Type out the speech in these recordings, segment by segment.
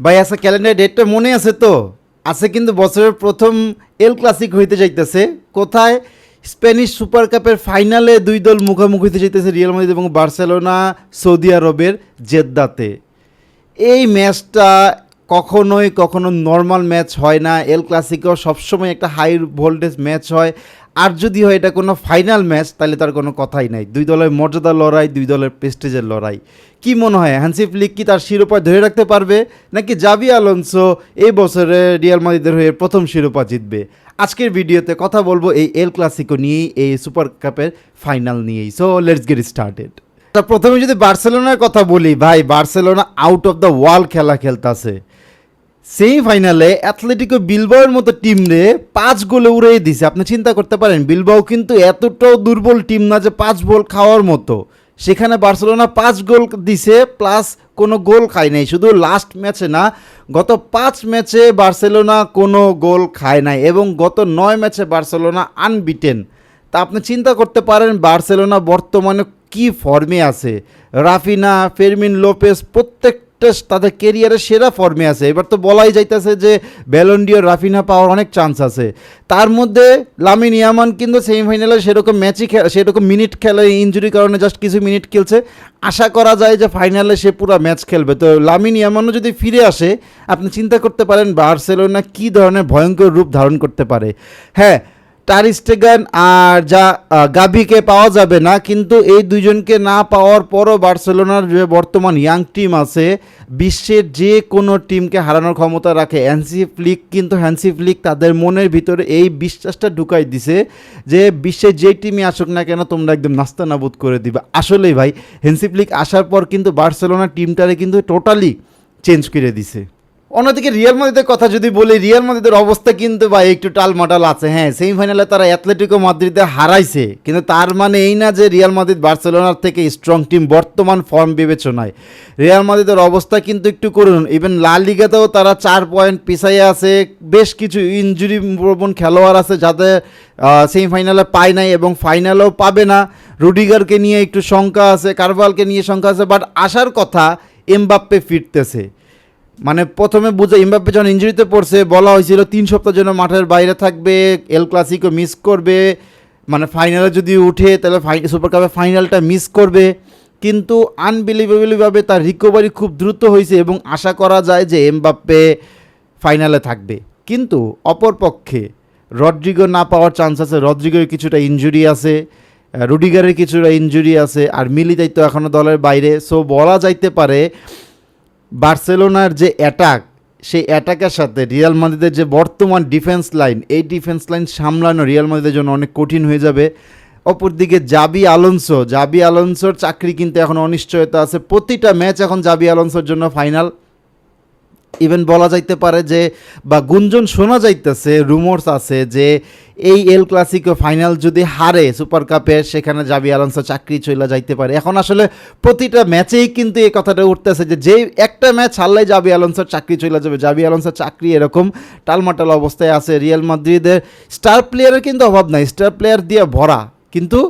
ভাই আচ্ছা ক্যালেন্ডার ডেটটা মনে আছে তো? আছে কিন্তু বছরের প্রথম এল ক্লাসিক হইতে যাইতেছে। কোথায়? স্প্যানিশ সুপার কাপের ফাইনালে দুই দল মুখোমুখি হতে যাইতেছে রিয়াল মাদ্রিদ এবং বার্সেলোনা সৌদি আরবের জেদ্দাতে। এই ম্যাচটা কখনোই কখনো নর্মাল ম্যাচ হয় না। এল ক্লাসিকও সবসময় একটা হাই ভোল্টেজ ম্যাচ হয়। আর যদি হয় এটা কোনো ফাইনাল ম্যাচ তাহলে তার কোনো কথাই নাই। দুই দলের মর্যাদার লড়াই, দুই দলের প্রেস্টেজের লড়াই। কি মনে হয় হ্যান্সি ফ্লিক কি তার শিরোপা ধরে রাখতে পারবে? নাকি জাবি আলোনসো এই বছরে রিয়াল মাদ্রিদের হয়ে প্রথম শিরোপা জিতবে? আজকের ভিডিওতে কথা বলব এই এল ক্লাসিকো নিয়েই, এই সুপার কাপের ফাইনাল নিয়েই। সো লেটস গেট স্টার্টেড তা প্রথমে যদি বার্সেলোনার কথা বলি, ভাই Barcelona out of the world খেলা খেলতাছে। সেমিফাইনালে অ্যাথলেটিকো বিলবাওয়ের মতো টিম রে পাঁচ গোলে উড়িয়ে দিছে। আপনি চিন্তা করতে পারেন, বিলবাও কিন্তু এতটাও দুর্বল টিম না যে পাঁচ বল খাওয়ার মতো। সেখানে বার্সেলোনা পাঁচ গোল দিছে, প্লাস কোনো গোল খায় নাই। শুধু লাস্ট ম্যাচে না, গত পাঁচ ম্যাচে বার্সেলোনা কোনো গোল খায় নাই এবং গত নয় ম্যাচে বার্সেলোনা আনবিটেন তা আপনি চিন্তা করতে পারেন, বার্সেলোনা বর্তমানে কি ফর্মে আছে? রাফিনা, ফেরমিন লোপেস প্রত্যেকটা তাদের কেরিয়ারের সেরা ফর্মে আছে। এবার তো বলাই যাইতেছে যে ব্যালন্ডিও রাফিনা পাওয়ার অনেক চান্স আছে। তার মধ্যে লামিন ইয়ামান কিন্তু সেমিফাইনালে সেরকম ম্যাচই সেরকম মিনিট খেলে ইঞ্জুরির কারণে জাস্ট কিছু মিনিট খেলছে। আশা করা যায় যে ফাইনালে সে পুরো ম্যাচ খেলবে। তো লামিন ইয়ামানও যদি ফিরে আসে, আপনি চিন্তা করতে পারেন বার্সেলোনা কী ধরনের ভয়ঙ্কর রূপ ধারণ করতে পারে। হ্যাঁ টারিস্টেগান আর যা গাবিকে পাওয়া যাবে না, কিন্তু এই দুইজনকে না পাওয়ার পরও বার্সেলোনার যে বর্তমান ইয়াং টিম আছে, বিশ্বের যে কোনো টিমকে হারানোর ক্ষমতা রাখে। হ্যান্সি ফ্লিক কিন্তু হ্যান্সি ফ্লিক তাদের মনের ভিতরে এই বিশ্বাসটা ঢুকাই দিছে যে বিশ্বের যে টিমই আসুক না কেন তোমরা একদম নাস্তানাবুদ করে দিবা। আসলেই ভাই হ্যান্সি ফ্লিক আসার পর কিন্তু বার্সেলোনা টিমটারে কিন্তু টোটালি চেঞ্জ করে দিছে। অন্যদিকে রিয়াল মাদ্রিদের কথা যদি বলি, রিয়াল মাদ্রিদের অবস্থা কিন্তু ভাই একটু টালমাটাল আছে। হ্যাঁ সেমিফাইনালে তারা অ্যাথলেটিকো মাদ্রিদে হারাইছে। কিন্তু তার মানে এই না যে রিয়াল মাদ্রিদ বার্সেলোনার থেকে স্ট্রং টিম বর্তমান ফর্ম বিবেচনায়। রিয়াল মাদ্রিদের অবস্থা কিন্তু একটু করুন। ইভেন লা লিগাতেও তারা চার পয়েন্ট পিছাইয়ে আছে। বেশ কিছু ইনজুরি প্রবণ খেলোয়াড় আছে যাদের সেমিফাইনালে পায় নাই এবং ফাইনালেও পাবে না। রুডিগারকে নিয়ে একটু শঙ্কা আছে, কারভালকে নিয়ে শঙ্কা আছে বাট আসার কথা এমবাপ্পে ফিরতেছে। মানে প্রথমে বুঝে ইমবাপ্পে যখন ইঞ্জুরিতে পড়ছে, বলা হয়েছিল তিন সপ্তাহ জন্য মাঠের বাইরে থাকবে এল ক্লাসিকো মিস করবে মানে ফাইনালে যদি উঠে, তাহলে সুপার কাপের ফাইনালটা মিস করবে। কিন্তু আনবিলিভেবলিভাবে তার রিকভারি খুব দ্রুত হয়েছে এবং আশা করা যায় যে এমবাপ্পে ফাইনালে থাকবে। কিন্তু অপরপক্ষে রড্রিগো না পাওয়ার চান্স আছে। রড্রিগোর কিছুটা ইনজুরি আছে, রুডিগারের কিছুটা ইনজুরি আছে, আর মিলিতাই তো এখনও দলের বাইরে। সো বলা যাইতে পারে বার্সেলোনার যে অ্যাটাক সেই অ্যাটাকের সাথে রিয়াল মাদ্রিদের যে বর্তমান ডিফেন্স লাইন এই ডিফেন্স লাইন সামলানো রিয়াল মাদ্রিদের জন্য অনেক কঠিন হয়ে যাবে। অপরদিকে জাবি আলোনসো জাবি আলোনসোর চাকরি কিন্তু এখন অনিশ্চয়তা আছে। প্রতিটা ম্যাচ এখন জাবি আলোনসোর জন্য ফাইনাল ইভেন বলা যাইতে পারে যে, বা গুঞ্জন শোনা যাইতেছে রুমোর্স আছে যে, এই এল ক্লাসিকো ফাইনাল যদি হারে সুপার কাপের সেখানে জাবি আলোনসো চাকরি চলে যাইতে পারে। এখন আসলে প্রতিটা ম্যাচেই কিন্তু এই কথাটা উঠতেছে যে, যেই একটা ম্যাচ হারলেই জাবি আলোনসোর চাকরি চলে যাবে। জাবি আলোনসোর চাকরি এরকম টালমাটাল অবস্থায় আছে। রিয়াল মাদ্রিদের স্টার প্লেয়ারের কিন্তু অভাব নাই। স্টার প্লেয়ার দিয়ে ভরা। কিন্তু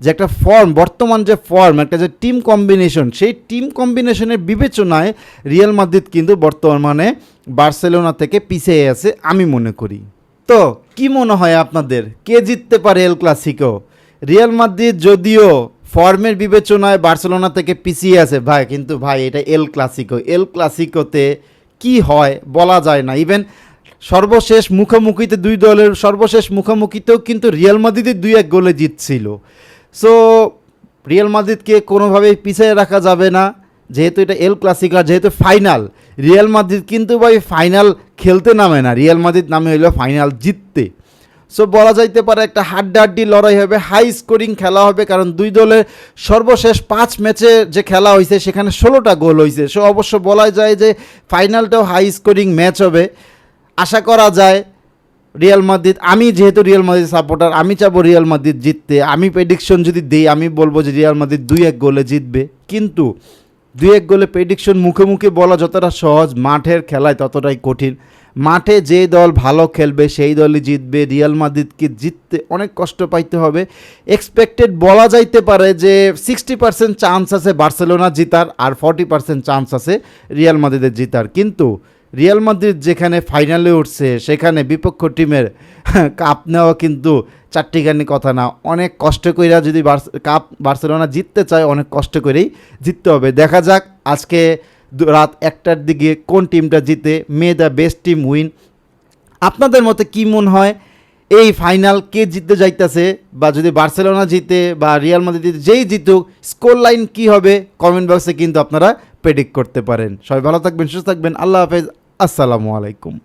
যে একটা ফর্ম বর্তমান যে ফর্ম একটা যে টিম কম্বিনেশন সেই টিম কম্বিনেশনের বিবেচনায় রিয়াল মাদ্রিদ কিন্তু বর্তমানে বার্সেলোনা থেকে পিছিয়ে আছে আমি মনে করি। তো, কি মনে হয় আপনাদের? কে জিততে পারে এল ক্লাসিকো রিয়াল মাদ্রিদ যদিও ফর্মের বিবেচনায় বার্সেলোনা থেকে পিছিয়ে আছে, ভাই, কিন্তু ভাই, এটা এল ক্লাসিকো এল ক্লাসিকোতে কি হয় বলা যায় না। ইভেন সর্বশেষ মুখোমুখিতে দুই দলের, সর্বশেষ মুখোমুখিতেও কিন্তু রিয়াল মাদ্রিদের দুই এক গোলে জিতছিল। সো রিয়াল মাদ্রিদকে কোনোভাবেই পিছিয়ে রাখা যাবে না। যেহেতু এটা এল ক্লাসিকার যেহেতু ফাইনাল রিয়াল মাদ্রিদ কিন্তু ভাই ফাইনাল খেলতে নামে না। রিয়াল মাদ্রিদ নামে হইল ফাইনাল জিততে। সো বলা যাইতে পারে একটা হাড্ডাহাড্ডি লড়াই হবে হাই স্কোরিং খেলা হবে, কারণ দুই দলের সর্বশেষ পাঁচ ম্যাচে যে খেলা হয়েছে সেখানে ষোলোটা গোল হয়েছে সো অবশ্য বলা যায় যে ফাইনালটাও হাই স্কোরিং ম্যাচ হবে। আশা করা যায় রিয়াল মাদ্রিদ আমি যেহেতু রিয়াল মাদ্রিদ সাপোর্টার আমি চাবো রিয়াল মাদ্রিদ জিততে। আমি প্রেডিকশন যদি দিই, আমি বলব যে রিয়াল মাদ্রিদ দুই এক গোলে জিতবে। কিন্তু দুই এক গোলে প্রেডিকশন মুখে মুখে বলা যতটা সহজ, মাঠের খেলায় ততটাই কঠিন। মাঠে যে দল ভালো খেলবে, সেই দলই জিতবে। রিয়াল মাদ্রিদকে জিততে অনেক কষ্ট পাইতে হবে। এক্সপেক্টেড বলা যাইতে পারে যে সিক্সটি পার্সেন্ট চান্স আছে বার্সেলোনা জিতার, আর ফর্টি পার্সেন্ট চান্স আছে রিয়াল মাদ্রিদের জিতার। কিন্তু রিয়াল মাদ্রিদ যেখানে ফাইনালে উঠছে, সেখানে বিপক্ষ টিমের কাপ নেওয়া কিন্তু চারটিখানি কথা না। অনেক কষ্ট কইরা যদি কাপ বার্সেলোনা জিততে চায়, অনেক কষ্ট করেই জিততে হবে। দেখা যাক আজকে রাত একটার দিকে কোন টিমটা জিতে। May the best team win. আপনাদের মতে কি মনে হয়? এই ফাইনাল কে জিততে যাইতেছে? বা যদি বার্সেলোনা জিতে বা রিয়াল মাদ্রিদ যেই জিতুক, স্কোর লাইন কী হবে? কমেন্ট বক্সে কিন্তু আপনারা প্রেডিক্ট করতে পারেন। সবাই ভালো থাকবেন, সুস্থ থাকবেন। আল্লাহ হাফেজ। আসসালামু আলাইকুম।